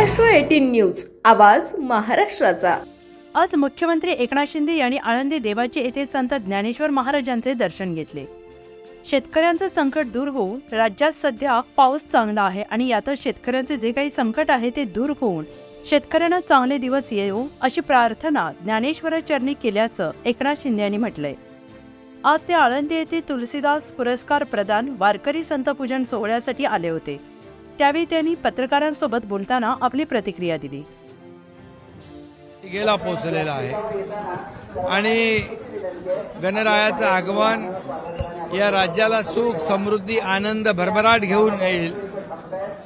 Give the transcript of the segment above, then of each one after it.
Maharashtra eighteen news आवाज महाराष्ट्राचा. आज मुख्यमंत्री एकनाथ शिंदे यांनी आळंदी देवाचे येथे संत ज्ञानेश्वर महाराजांचे दर्शन घेतले. शेतकऱ्यांचं संकट दूर होऊन राज्यात सध्या पाऊस चांगला आहे आणि यातच शेतकऱ्यांचे जे काही संकट आहे ते दूर होऊन शेतकऱ्यांना चांगले दिवस येऊ अशी प्रार्थना ज्ञानेश्वराचरणी केल्याचं एकनाथ शिंदे यांनी म्हटलंय. आज ते आळंदी येथे तुलसीदास पुरस्कार प्रदान वारकरी संत पूजन सोहळ्यासाठी आले होते. त्यावेळी त्यांनी पत्रकारांसोबत बोलताना आपली प्रतिक्रिया दिली. गेला पोचलेला आहे. आणि गणरायाचं आगमन या राज्याला सुख समृद्धी आनंद भरभराट घेऊन येईल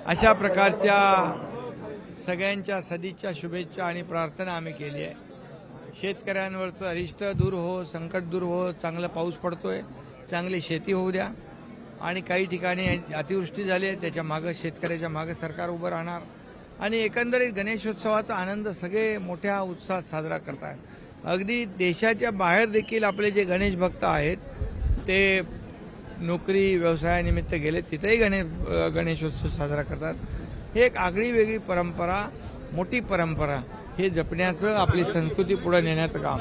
अशा प्रकारच्या सगळ्यांच्या सदिच्छा शुभेच्छा आणि प्रार्थना आम्ही केली आहे. शेतकऱ्यांवरचं अरिष्ट दूर हो संकट दूर हो चांगला पाऊस पडतोय चांगली शेती होऊ द्या. आणि काही ठिकाणी अतिवृष्टी झाली आहे त्याच्या मागं शेतकऱ्याच्या मागं सरकार उभं राहणार. आणि एकंदरीत गणेशोत्सवाचा आनंद सगळे मोठ्या उत्साहात साजरा करतात अगदी देशाच्या बाहेर देखील आपले जे गणेश भक्त आहेत ते नोकरी व्यवसायानिमित्त गेले तिथेही गणेश गणेशोत्सव साजरा करतात. हे एक आगळी वेगळी परंपरा मोठी परंपरा. हे जपण्याचं आपली संस्कृती पुढे नेण्याचं काम.